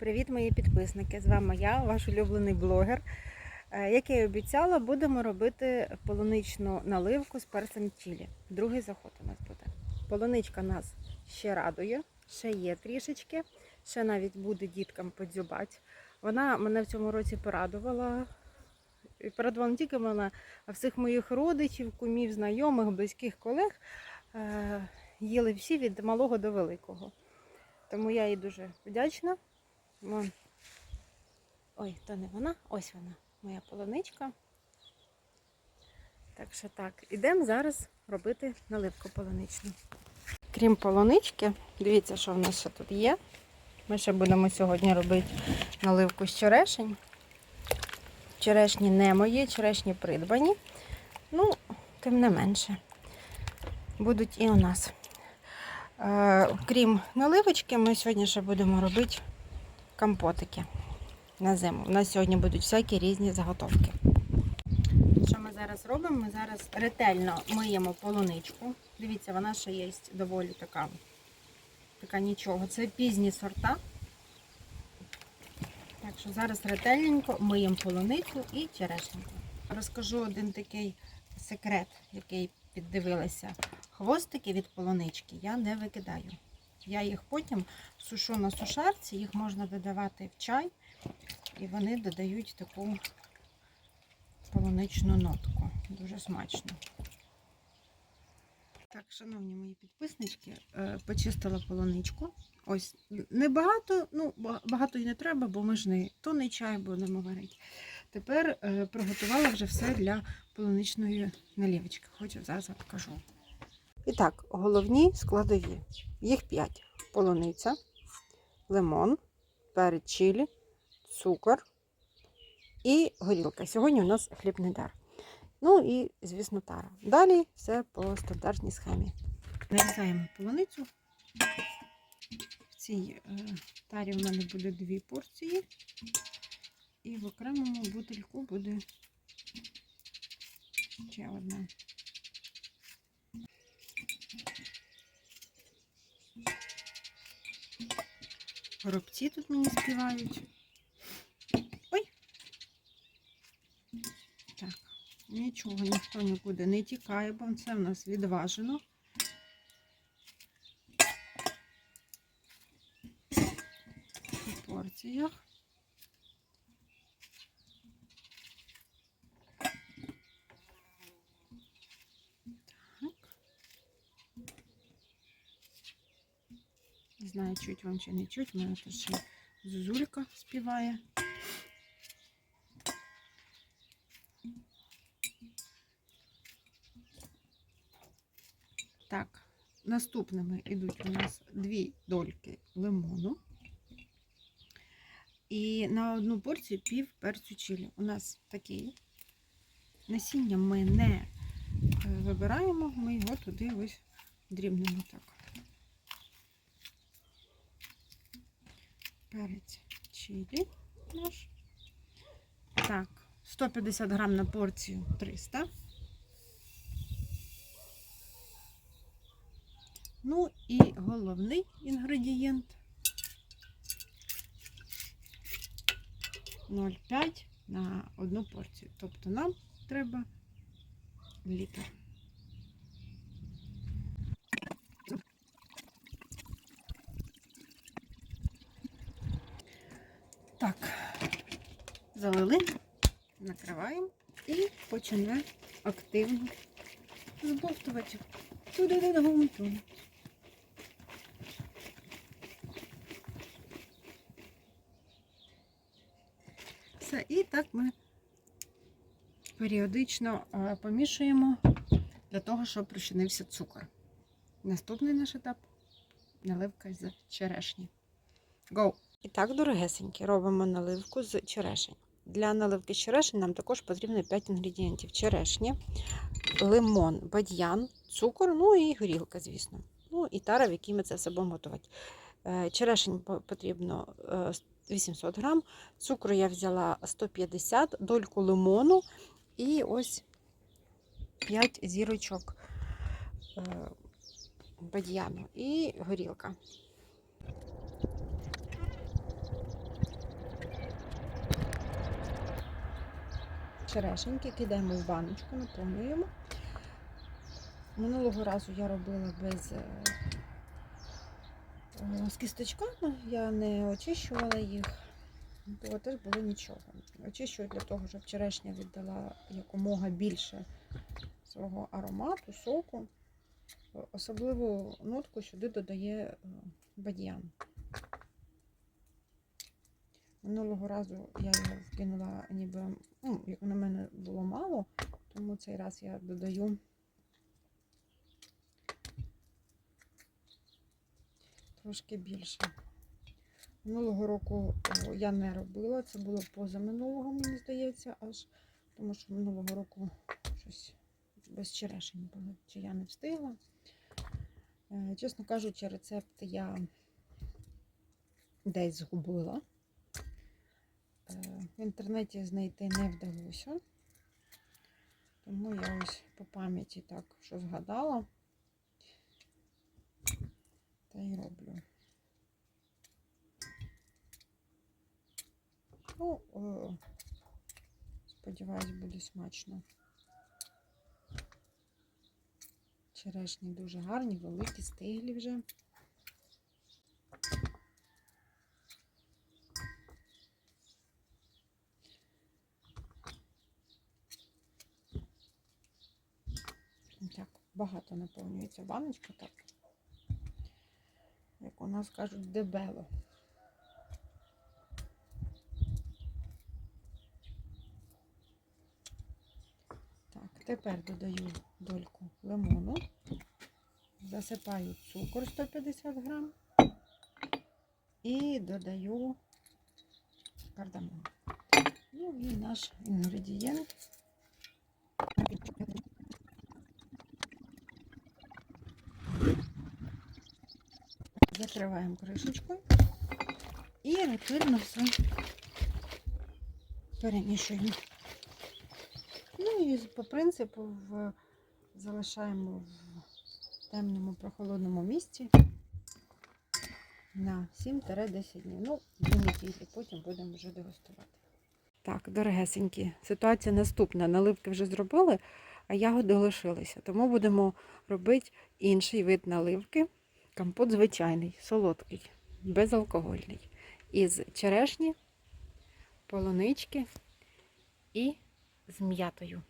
Привіт, мої підписники! З вами я, ваш улюблений блогер. Е, Як я і обіцяла, будемо робити полуничну наливку з перцем чилі. Другий заход у нас буде. Полуничка нас ще радує, ще є трішечки, ще навіть буде діткам подзюбати. Вона мене в цьому році порадувала. І порадувала не тільки мене, а всіх моїх родичів, кумів, знайомих, близьких колег. Е, Їли всі від малого до великого. Тому я їй дуже вдячна. Вон. Ой, то не вона, ось вона, моя полуничка. Так що так, ідемо зараз робити наливку полуничну. Крім полунички, дивіться, що в нас ще тут є. Ми ще будемо сьогодні робити наливку з черешень. Черешні не мої, черешні придбані. Ну, тим не менше, будуть і у нас. Е, крім наливочки, ми сьогодні ще будемо робити компотики на зиму. У нас сьогодні будуть всякі різні заготовки. Що ми зараз робимо? Ми зараз ретельно миємо полуничку. Дивіться, вона ще є доволі така, така нічого. Це пізні сорта. Так що зараз ретельненько миємо полуницю і черешеньку. Розкажу один такий секрет, який піддивилася. Хвостики від полунички я не викидаю. Я їх потім сушу на сушарці, їх можна додавати в чай, і вони додають таку полуничну нотку. Дуже смачно. Так, шановні мої підписнички, е, почистила полуничку. Ось небагато, ну багато і не треба, бо ми ж не тонний чай будемо варити. Тепер е, приготувала вже все для полуничної налівочки. Хочу зараз покажу. І так, головні складові. Їх 5. Полуниця, лимон, перець чилі, цукор і горілка. Сьогодні у нас хлібний дар. Ну і, звісно, тара. Далі все по стандартній схемі. Нарізаємо полуницю. В цій е, тарі в мене буде дві порції. І в окремому бутильку буде ще одна. Горобці тут мені співають. Ой. Так, нічого, ніхто нікуди не тікає, бо це в нас відважено. У порціях. Знаю, чуть вам чи не чуть, у мене тут ще зузулька співає. Так, наступними йдуть у нас дві дольки лимону. І на одну порцію пів перцю чилі. У нас такий. Насіння ми не е, вибираємо, ми його туди ось дрібнемо так. Перець чилі наш. Так, 150 грам на порцію 300. Ну і головний інгредієнт 0,5 на одну порцію. Тобто нам треба літр. Так, залили, накриваємо і починає активно збовтувати. туди туди Все, і так ми періодично е, помішуємо для того, щоб розчинився цукор. Наступний наш етап наливка з черешні. Go! І так, дорогесенькі, робимо наливку з черешень. Для наливки з черешень нам також потрібно 5 інгредієнтів: черешні, лимон, бадьян, цукор, ну і горілка, звісно. Ну і тара, в якій ми це все будемо готувати. Е, Черешень потрібно е, 800 грам, цукру я взяла 150, дольку лимону і ось 5 зірочок е, бадьяну і горілка. Черешеньки, кидаємо в баночку, наповнюємо. Минулого разу я робила без е, е, з кісточками, я не очищувала їх, бо теж було нічого. Очищую для того, щоб черешня віддала якомога більше свого аромату, соку. Особливу нотку сюди додає е, бадьян. Минулого разу я його вкинула, ніби, ну, як на мене було мало, тому цей раз я додаю трошки більше. Минулого року я не робила, це було позаминулого, мені здається, аж тому що минулого року щось без черешень було, чи я не встигла. Е, Чесно кажучи, рецепт я десь згубила. Е, В інтернеті знайти не вдалося. Тому я ось по пам'яті так, що згадала, та й роблю. Ну, е, сподіваюсь, буде смачно. Черешні дуже гарні, великі, стиглі вже. Так, багато наповнюється баночка, так. Як у нас кажуть, дебело. Так, тепер додаю дольку лимону, засипаю цукор 150 грам і додаю кардамон. Ну і наш інгредієнт. Закриваємо кришечкою і ретельно все перемішуємо. Ну і по принципу в... залишаємо в темному прохолодному місці на 7-10 днів. Ну, дві неділі, потім будемо вже дегустувати. Так, дорогесенькі, ситуація наступна. Наливки вже зробили, а ягоди лишилися. Тому будемо робити інший вид наливки. Компот звичайний, солодкий, безалкогольний. Із черешні, полунички і з м'ятою.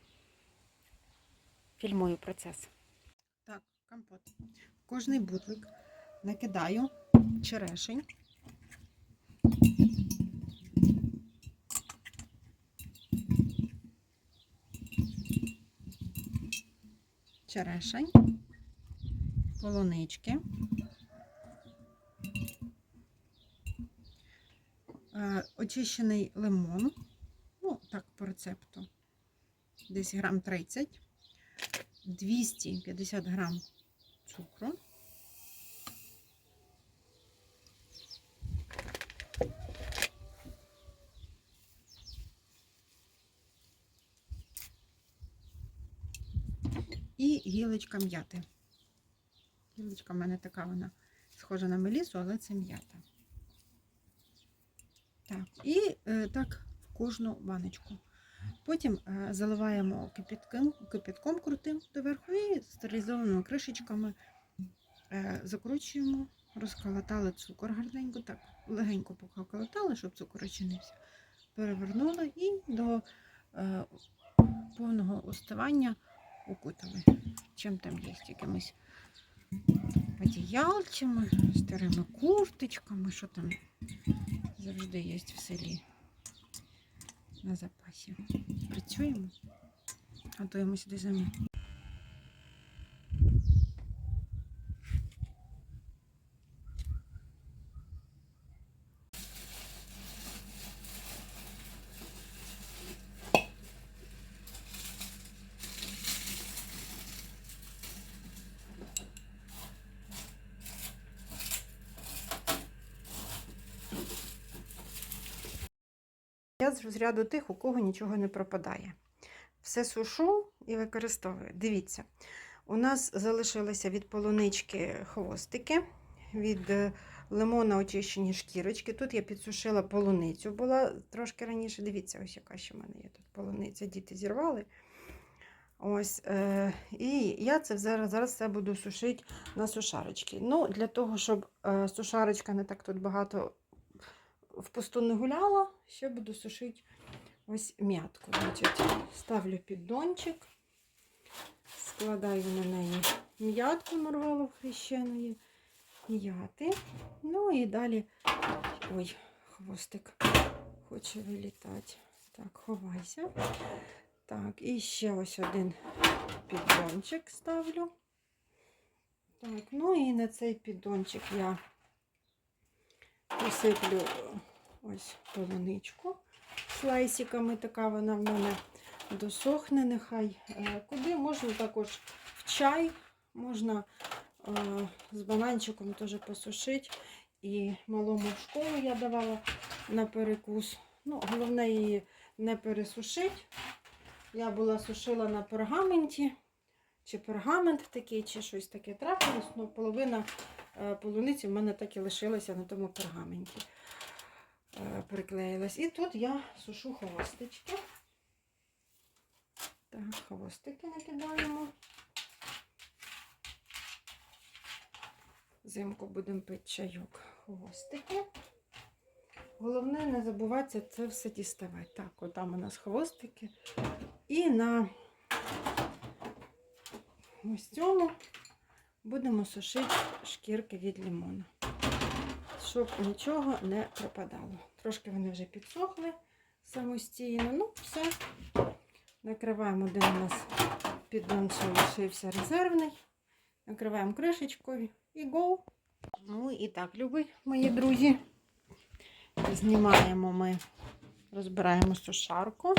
Фільмую процес. Так, компот. В кожний бутлик накидаю черешень. Черешень, полунички. Очищений лимон, ну, так, по рецепту, десь грам 30, 250 грам цукру. І гілочка м'яти. Гілочка в мене така, вона схожа на мелісу, але це м'ята. Так, і е, так в кожну баночку. Потім е, заливаємо кипятком, кипятком крутим доверху і стерилізованими кришечками е, закручуємо, розколотали цукор гарненько, так, легенько поколотали, щоб цукор розчинився. Перевернули і до повного остивання укутали. Чим там є, якимись одіяльцями, старими курточками, що там завжди є в селі на запасі. Працюємо, готуємося до зими. З розряду тих, у кого нічого не пропадає. Все сушу і використовую. Дивіться, у нас залишилися від полунички хвостики, від е, лимона очищені шкірочки. Тут я підсушила полуницю, була трошки раніше. Дивіться, ось яка ще в мене є тут полуниця. Діти зірвали. Ось, е, і я це зараз, зараз все буду сушити на сушарочки. Ну, для того, щоб е, сушарочка не так тут багато впусту не гуляла, ще буду сушити ось м'ятку. Значить, ставлю піддончик, складаю на неї м'ятку нарвалу хрещеної, м'яти. Ну і далі. Ой, хвостик хоче вилітати. Так, ховайся. Так, і ще ось один піддончик ставлю. Так, ну і на цей піддончик я посиплю ось полуничку слайсиками. Така вона в мене досохне нехай. Е, Куди можна також в чай, можна е, з бананчиком теж посушити. І малому в школу я давала на перекус. Ну, головне її не пересушити. Я була сушила на пергаменті, чи пергамент такий, чи щось таке трапилось. Ну, половина е, полуниці в мене так і лишилася на тому пергаменті. Е, приклеїлась. І тут я сушу хвостички. Так, хвостики накидаємо. Взимку будемо пити чайок. Хвостики. Головне не забувайте це все діставати. Так, от там у нас хвостики. І на ось цьому будемо сушити шкірки від лимона, щоб нічого не пропадало. Трошки вони вже підсохли самостійно. Ну, все. Накриваємо, де у нас піддон лишився резервний. Накриваємо кришечкою і go. Ну і так, любі мої друзі. Знімаємо ми, розбираємо сушарку.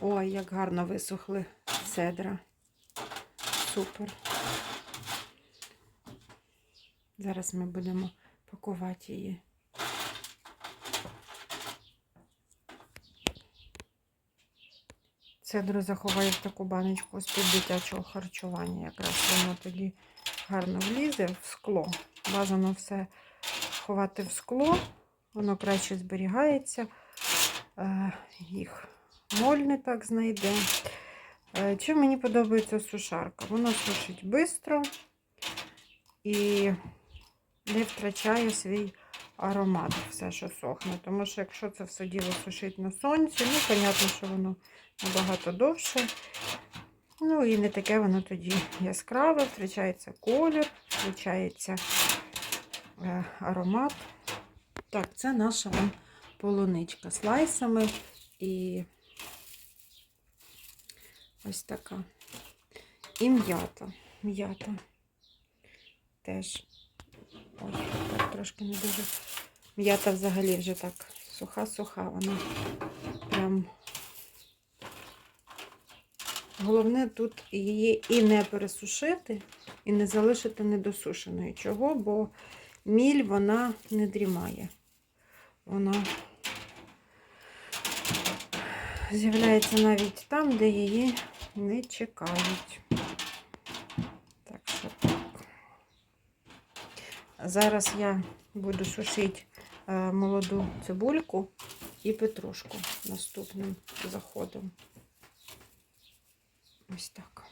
Ой, як гарно висохли цедра. Супер. Зараз ми будемо пакувати її. Цедру заховаю в таку баночку з-під дитячого харчування. Якраз воно тоді гарно влізе в скло. Бажано все ховати в скло, воно краще зберігається. Е, Їх моль не так знайде. Е, Чим мені подобається сушарка? Вона сушить швидко і не втрачає свій аромат, все, що сохне. Тому що якщо це все діло сушить на сонці, ну, понятно, що воно набагато довше. Ну і не таке воно тоді яскраве, втрачається колір, втрачається е, аромат. Так, це наша вон полуничка з лайсами і ось така. І м'ята. М'ята теж. Ой, так трошки не дуже. М'ята взагалі вже так суха-суха, вона прям. Головне тут її і не пересушити, і не залишити недосушеною. Чого? Бо міль вона не дрімає. Вона з'являється навіть там, де її не чекають. Так що так. Зараз я буду сушити молоду цибульку і петрушку наступним заходом. Ось так.